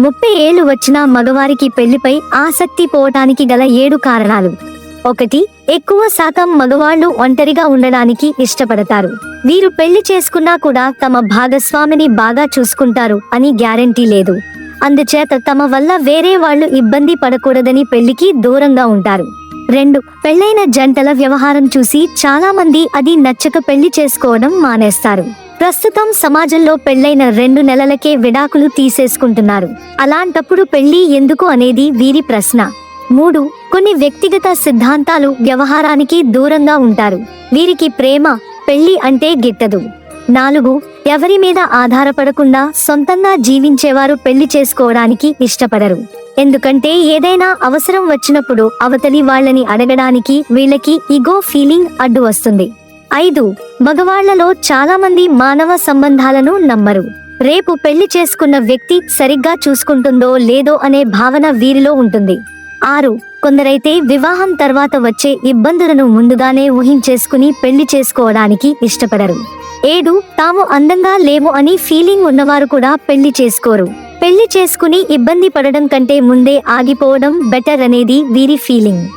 ముప్పై ఏళ్ళు వచ్చిన మగవారికి పెళ్ళిపై ఆసక్తి పోవటానికి గల ఏడు కారణాలు. ఒకటి ఎక్కువ శాతం మగవాళ్ళు ఒంటరిగా ఉండడానికి ఇష్టపడతారు. వీరు పెళ్ళి చేసుకున్నా కూడా తమ భాగస్వామిని బాగా చూసుకుంటారు అని గ్యారెంటీ లేదు. అందుచేత తమ వల్ల వేరే వాళ్ళు ఇబ్బంది పడకూడదని పెళ్ళికి దూరంగా ఉంటారు. రెండు పెళ్ళైన జంటల వ్యవహారం చూసి చాలా మంది అది నచ్చక పెళ్ళి చేసుకోవడం మానేస్తారు. ప్రస్తుతం సమాజంలో పెళ్ళైన రెండు నెలలకే విడాకులు తీసేసుకుంటున్నారు. అలాంటప్పుడు పెళ్ళి ఎందుకు అనేది వీరి ప్రశ్న. మూడు కొన్ని వ్యక్తిగత సిద్ధాంతాలు వ్యవహారానికి దూరంగా ఉంటారు. వీరికి ప్రేమ పెళ్ళి అంటే గిట్టదు. నాలుగు ఎవరి మీద ఆధారపడకుండా సొంతంగా జీవించేవారు పెళ్ళి చేసుకోవడానికి ఇష్టపడరు. ఎందుకంటే ఏదైనా అవసరం వచ్చినప్పుడు అవతలి వాళ్ళని అడగడానికి వీళ్ళకి ఇగో ఫీలింగ్ అడ్డు వస్తుంది. ఐదు. మగవాళ్ళలో చాలా మంది మానవ సంబంధాలను నమ్మరు. రేపు పెళ్ళి చేసుకున్న వ్యక్తి సరిగ్గా చూసుకుంటుందో లేదో అనే భావన వీరిలో ఉంటుంది. ఆరు. కొందరైతే వివాహం తర్వాత వచ్చే ఇబ్బందులను ముందుగానే ఊహించేసుకుని పెళ్ళి చేసుకోవడానికి ఇష్టపడరు. ఏడు. తాము అందంగా లేము అని ఫీలింగ్ ఉన్నవారు కూడా పెళ్ళి చేసుకోరు. పెళ్ళి చేసుకుని ఇబ్బంది పడడం కంటే ముందే ఆగిపోవడం బెటర్ అనేది వీరి ఫీలింగ్.